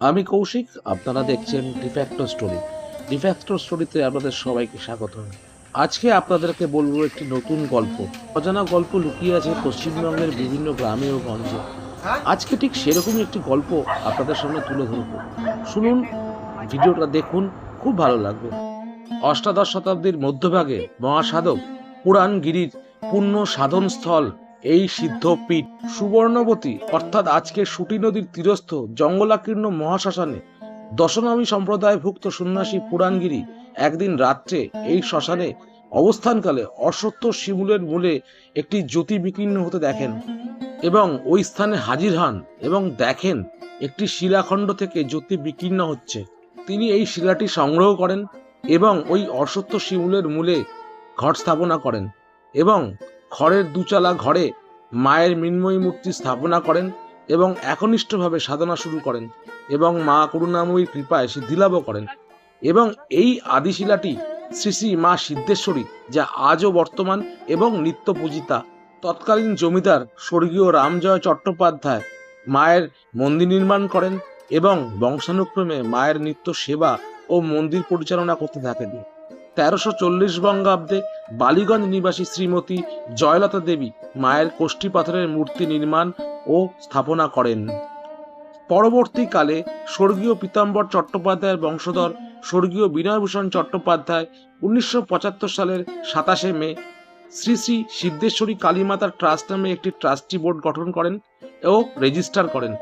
আমি কৌশিক, আপনারা দেখছেন ডিফ্যাক্টো স্টোরি ডিফ্যাক্টো স্টোরিতে আপনাদের সবাইকে স্বাগত। আজকে আপনাদেরকে বলব একটি নতুন গল্প। অজানা গল্প লুকিয়ে আছে পশ্চিমবঙ্গের বিভিন্ন গ্রামে ও গঞ্জে। আজকে ঠিক সেরকমই একটি গল্প আপনাদের সামনে তুলে ধরবো। শুনুন, ভিডিওটা দেখুন, খুব ভালো লাগবে। অষ্টাদশ শতাব্দীর মধ্যভাগে মহাসাধক পুরাণগিরির পূর্ণ সাধনস্থল এই সিদ্ধপীঠ সুবর্ণবতী, অর্থাৎ আজকে সুটি নদীর তীরস্থ জঙ্গলাকীর্ণ মহাশ্মশানে, দশনামী সম্প্রদায়ভুক্ত সন্ন্যাসী পুরাণগিরি একদিন রাত্রে এই শ্মশানে অবস্থানকালে অসত্য শিমুলের মূলে একটি জ্যোতি বিকীর্ণ হতে দেখেন এবং ওই স্থানে হাজির হন এবং দেখেন একটি শিলাখণ্ড থেকে জ্যোতি বিকীর্ণ হচ্ছে। তিনি এই শিলাটি সংগ্রহ করেন এবং ওই অসত্য শিমুলের মূলে ঘট স্থাপনা করেন এবং খড়ের দুচালা ঘরে মায়ের মৃন্ময়ী মূর্তি স্থাপনা করেন এবং একনিষ্ঠভাবে সাধনা শুরু করেন এবং মা করুণাময়ীর কৃপায় সিদ্ধিলাভ করেন। এবং এই আদিশিলাটি শ্রী শ্রী মা সিদ্ধেশ্বরী, যা আজও বর্তমান এবং নিত্য পূজিতা। তৎকালীন জমিদার স্বর্গীয় রামজয় চট্টোপাধ্যায় মায়ের মন্দির নির্মাণ করেন এবং বংশানুক্রমে মায়ের নিত্য সেবা ও মন্দির পরিচালনা করতে থাকেন। তেরোশো চল্লিশ বঙ্গাব্দে বালিগঞ্জ নিবাসী শ্রীমতী জয়লতা দেবী মায়ের কোষ্ঠী পাথরের মূর্তি নির্মাণ ও স্থাপনা করেন। পরবর্তীকালে স্বর্গীয় পীতাম্বর চট্টোপাধ্যায়ের বংশধর স্বর্গীয় বিনয়ভূষণ চট্টোপাধ্যায় উনিশশো পঁচাত্তর সালের সাতাশে মে শ্রী শ্রী সিদ্ধেশ্বরী কালীমাতার ট্রাস্ট নামে একটি ট্রাস্টি বোর্ড গঠন করেন ও রেজিস্টার করেন।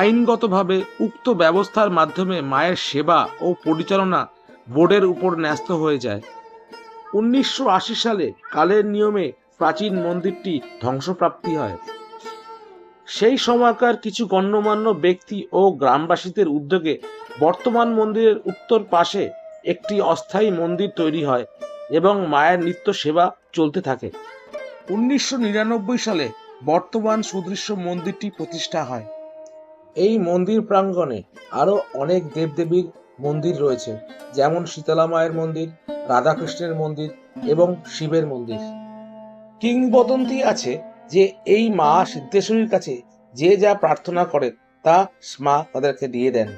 আইনগতভাবে উক্ত ব্যবস্থার মাধ্যমে মায়ের সেবা ও পরিচালনা বোর্ডের উপর ন্যস্ত হয়ে যায়। উনিশশো আশি সালে কালের নিয়মে প্রাচীন মন্দিরটি ধ্বংসপ্রাপ্তি হয়। সেই সময়কার কিছু গণ্যমান্য ব্যক্তি ও গ্রামবাসীদের উদ্যোগে বর্তমান মন্দিরের উত্তর পাশে একটি অস্থায়ী মন্দির তৈরি হয় এবং মায়ের নিত্য সেবা চলতে থাকে। উনিশশো নিরানব্বই সালে বর্তমান সুদৃশ্য মন্দিরটি প্রতিষ্ঠা হয়। এই মন্দির প্রাঙ্গণে আরও অনেক দেবদেবীর মন্দির রয়েছে, যেমন শীতলা মায়ের মন্দির, রাধাকৃষ্ণের মন্দির এবং শিবের মন্দির। কিংবদন্তি আছে যে এই মা সিদ্ধেশ্বরীর কাছে যে যা প্রার্থনা করে তা মা তাদেরকে দিয়ে দেন।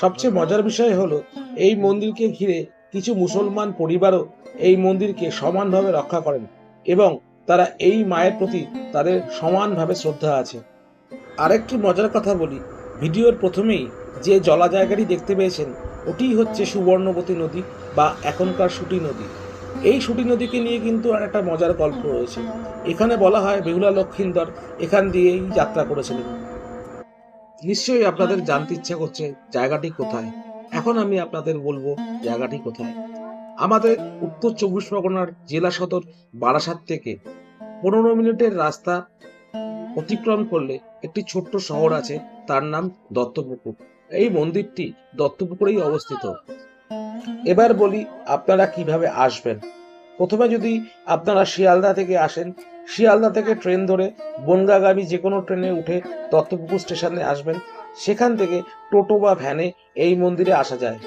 সবচেয়ে মজার বিষয় হলো, এই মন্দিরকে ঘিরে কিছু মুসলমান পরিবারও এই মন্দিরকে সমানভাবে রক্ষা করেন এবং তারা এই মায়ের প্রতি তাদের সমানভাবে শ্রদ্ধা আছে। আরেকটি মজার কথা বলি ভিডিওর প্রথমেই যে জলা জায়গাটি দেখতে পেয়েছেন, ওটিই হচ্ছে সুবর্ণবতী নদী বা এখনকার সুটি নদী। এই সুটি নদীকে নিয়ে কিন্তু আর একটা মজার গল্প রয়েছে। এখানে বলা হয় বেহুলা লক্ষিন্দর এখান দিয়েই যাত্রা করেছিলেন। নিশ্চয়ই আপনাদের জানতে ইচ্ছা করছে জায়গাটি কোথায়। এখন আমি আপনাদের বলব জায়গাটি কোথায়। আমাদের উত্তর চব্বিশ পরগনার জেলা সদর বারাসাত থেকে। পনেরো মিনিটের রাস্তা অতিক্রম করলে একটি ছোট্ট শহর আছে, তার নাম দত্তপুকুর। এই মন্দিরটি দত্তপুকুরেই অবস্থিত। এবার বলি, আপনারা কীভাবে আসবেন? প্রথমে যদি আপনারা শিয়ালদা থেকে আসেন, শিয়ালদা থেকে ট্রেন ধরে বনগাগামী যে কোনো ট্রেনে উঠে দত্তপুকুর স্টেশনে আসবেন। সেখান থেকে টোটো বা ভ্যানে এই মন্দিরে আসা যায়।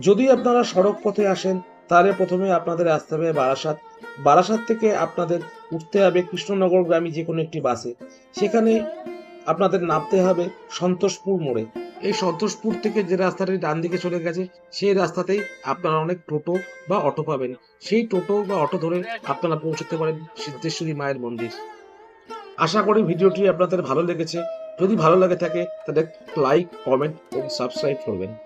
যদি আপনারা সড়ক পথে আসেন তাহলে প্রথমে আপনাদের আসতে হবে বারাসাত। বারাসাত থেকে আপনাদের উঠতে হবে কৃষ্ণনগরগামী যে কোনো একটি বাসে। সেখানে আপনাদের নামতে হবে সন্তোষপুর মোড়ে। এই সন্তোষপুর থেকে যে রাস্তাটি ডান দিকে চলে গেছে, সেই রাস্তাতেই আপনারা অনেক টোটো বা অটো পাবেন। সেই টোটো বা অটো ধরে আপনারা পৌঁছতে পারেন সিদ্ধেশ্বরী মায়ের মন্দির। আশা করি ভিডিওটি আপনাদের ভালো লেগেছে। যদি ভালো লাগে থাকে, তাহলে লাইক, কমেন্ট এবং সাবস্ক্রাইব করবেন।